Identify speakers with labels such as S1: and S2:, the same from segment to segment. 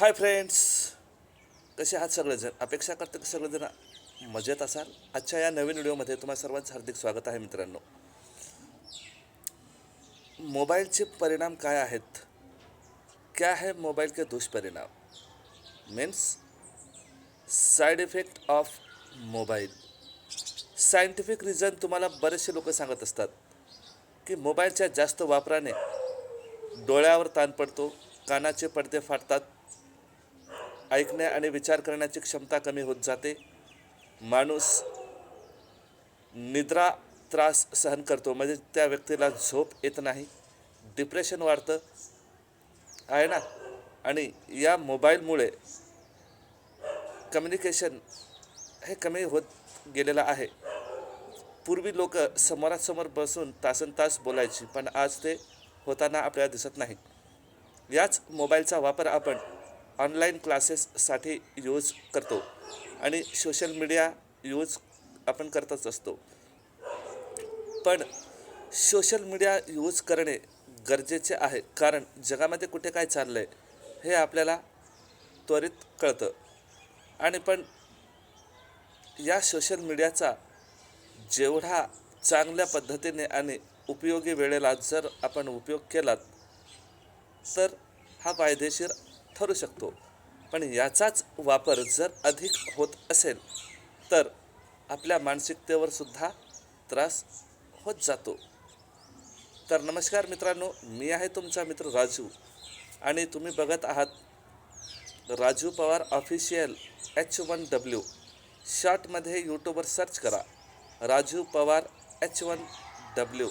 S1: Hi friends कसे आहात सगळेजण? अपेक्षा करतो की सगळेजण मजेत असाल. आजच्या या नवीन व्हिडिओमध्ये तुम्हाला सर्वांचं हार्दिक स्वागत आहे मित्रांनो. मोबाईलचे परिणाम काय आहेत? क्या है मोबाईल के दुष्परिणाम? Means side effect of mobile scientific reason तुम्हाला बरेचसे लोक सांगत असतात की मोबाईलच्या जास्त वापराने डोळ्यावर ताण पडतो कानाचे पडदे फाटतात ऐकण्या आणि विचार करण्याची क्षमता कमी होत जाते. माणूस निद्रा त्रास सहन करतो म्हणजे त्या व्यक्तीला झोप येत नाही डिप्रेशन वाढतं आहे ना? आणि या मोबाईलमुळे कम्युनिकेशन हे कमी होत गेलेलं आहे. पूर्वी लोक समोरासमोर बसून तासन तास बोलायची पण आज ते होताना आपल्याला दिसत नाही. याच मोबाईलचा वापर आपण ऑनलाईन क्लासेससाठी यूज करतो. आणि सोशल मीडिया यूज आपण करतच असतो. पण सोशल मीडिया यूज करणे गरजेचे आहे. कारण जगामध्ये कुठे काय चाललं आहे हे आपल्याला त्वरित कळतं. आणि पण या सोशल मीडियाचा जेवढा चांगल्या पद्धतीने आणि उपयोगी वेळेला जर आपण उपयोग केलात तर हा फायदेशीर ठरू शकतो. पण याचाच वापर जर अधिक होत असेल तर आपल्या मानसिकतेवर सुद्धा त्रास होत जातो. तर नमस्कार मित्रांनो मी आहे तुमचा मित्र राजू आणि तुम्ही बघत आहात Raju Pawar official H one W. शॉर्टमध्ये यूट्यूबवर सर्च करा Raju Pawar H one W.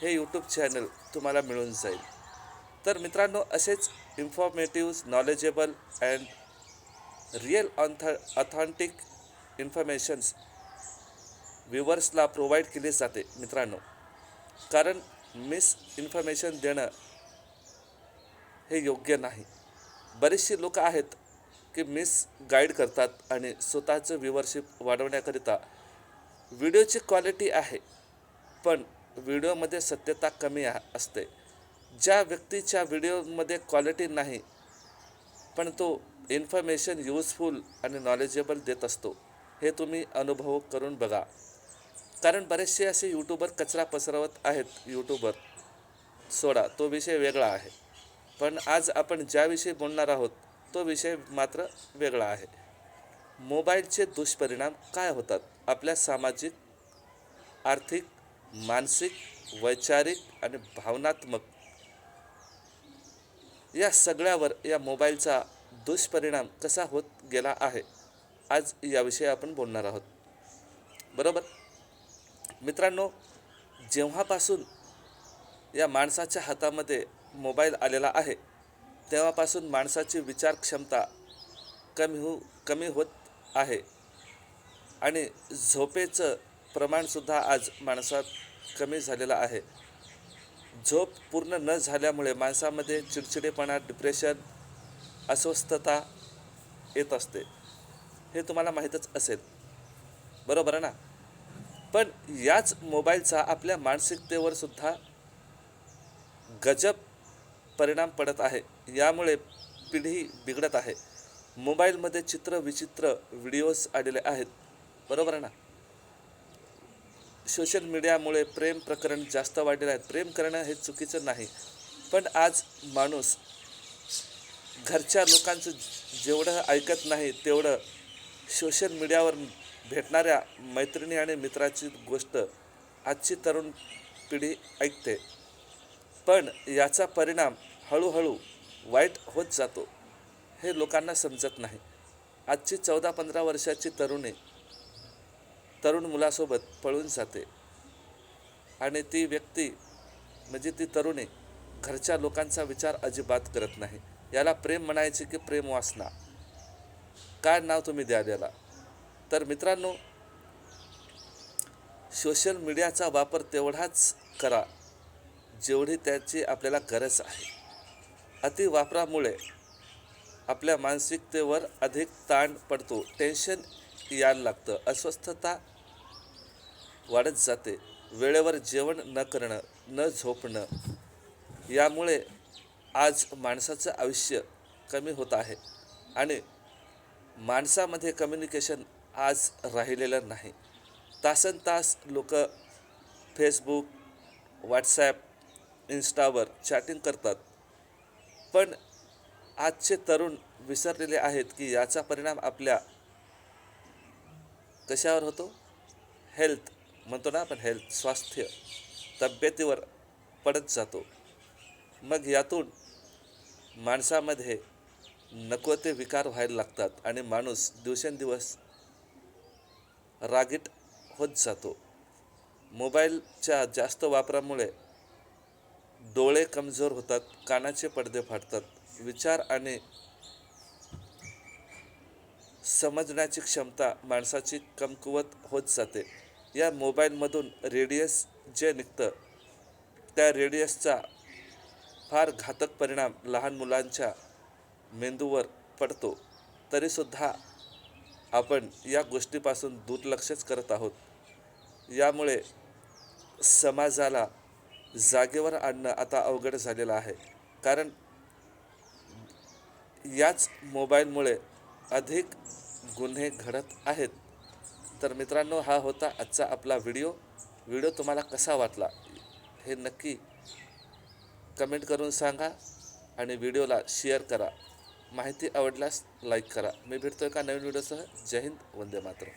S1: हे यूट्यूब चॅनल तुम्हाला मिळून जाईल. तर मित्रांनो असेच इन्फॉर्मेटिव्ह नॉलेजेबल अँड रिअल ऑन्थ ऑथॉन्टिक इन्फॉर्मेशन्स व्ह्युअर्सला प्रोव्हाइड केली जाते मित्रांनो. कारण मिस इन्फॉर्मेशन देणं हे योग्य नाही. बरेचसे लोक आहेत की मिस गाईड करतात आणि स्वतःचं व्ह्युअरशिप वाढवण्याकरिता व्हिडिओची क्वालिटी आहे पण व्हिडिओमध्ये सत्यता कमी आ- असते. ज्या व्यक्तीच्या व्हिडिओमध्ये क्वालिटी नाही पण तो इन्फॉर्मेशन यूजफुल आणि नॉलेजेबल देत असतो हे तुम्ही अनुभव करून बघा. कारण बरेचसे असे यूट्यूबर कचरा पसरवत आहेत. यूट्यूबर सोडा तो विषय वेगळा आहे. पण आज आपण ज्याविषयी बोलणार आहोत तो विषय मात्र वेगळा आहे. मोबाईलचे दुष्परिणाम काय होतात? आपल्या सामाजिक आर्थिक मानसिक वैचारिक आणि भावनात्मक या सगळ्यावर या मोबाईलचा दुष्परिणाम कसा होत गेला आहे आज याविषयी आपण बोलणार आहोत. बरोबर? मित्रांनो जेव्हापासून या माणसाच्या हातामध्ये मोबाईल आलेला आहे तेव्हापासून माणसाची विचार क्षमता कमी हो कमी होत आहे. आणि झोपेचं प्रमाणसुद्धा आज माणसात कमी झालेलं आहे. झोप पूर्ण न झाल्यामुळे माणसामध्ये चिडचिडेपणा डिप्रेशन अस्वस्थता येत असते. हे तुम्हाला माहीतच असेल. बरोबर आहे ना? पण याच मोबाईलचा आपल्या मानसिकतेवर सुद्धा गजब परिणाम पडत आहे. यामुळे पिढी बिघडत आहे. मोबाईलमध्ये चित्र विचित्र व्हिडिओज आलेले आहेत. बरोबर आहे ना? सोशल मीडियामुळे प्रेम प्रकरण जास्त वाढलेलं आहे. प्रेम करणं हे चुकीचं नाही. पण आज माणूस घरच्या लोकांचं जेवढं ऐकत नाही तेवढं सोशल मीडियावर भेटणाऱ्या मैत्रिणी आणि मित्राची गोष्ट आजची तरुण पिढी ऐकते. पण याचा परिणाम हळूहळू वाईट होत जातो हे लोकांना समजत नाही. आजची चौदा पंधरा वर्षाची तरुणी तरुण मुलासोबत पळून जाते. आणि ती व्यक्ती म्हणजे ती तरुणी घरच्या लोकांचा विचार अजिबात करत नाही. याला प्रेम म्हणायचे की प्रेम वासना. काय नाव तुम्ही द्या याला तर मित्रांनो सोशल मीडियाचा वापर तेवढाच करा जेवढी त्याची आपल्याला गरज आहे. अति वापरामुळे आपल्या मानसिकतेवर अधिक ताण पडतो. टेन्शन यायला लागतं. अस्वस्थता वाढत जाते. वेळेवर जेवण न करणं न झोपणं यामुळे आज माणसाचं आयुष्य कमी होत आहे आणि माणसामध्ये कम्युनिकेशन आज राहिलेलं नाही. तासन तास लोक फेसबुक व्हॉट्सॲप इन्स्टावर चॅटिंग करतात. पण आजचे तरुण विसरलेले आहेत की याचा परिणाम आपल्या कशावर होतो? हेल्थ म्हणतो ना आपण हेल्थ स्वास्थ्य तब्येतीवर पडत जातो. मग यातून माणसामध्ये नको ते विकार व्हायला लागतात आणि माणूस दिवसेंदिवस रागीट होत जातो. मोबाईलच्या जास्त वापरामुळे डोळे कमजोर होतात कानाचे पडदे फाटतात. विचार आणि समजण्याची क्षमता माणसाची कमकुवत होत जाते. या मोबाईलमधून रेडियस जे निघतं त्या रेडियसचा फार घातक परिणाम लहान मुलांच्या मेंदूवर पडतो. तरीसुद्धा आपण या गोष्टीपासून दुर्लक्षच करत आहोत. यामुळे समाजाला जागेवर आणणं आता अवघड झालेलं आहे. कारण याच मोबाईलमुळे अधिक गुन्हे घडत आहेत. तर मित्रांनो हा होता आजचा आपला व्हिडिओ. व्हिडिओ तुम्हाला कसा वाटला हे नक्की कमेंट करून सांगा आणि व्हिडिओला शेअर करा. माहिती आवडल्यास लाईक करा. मी भेटतो एका नवीन व्हिडिओसह. जय हिंद वंदे मातरम.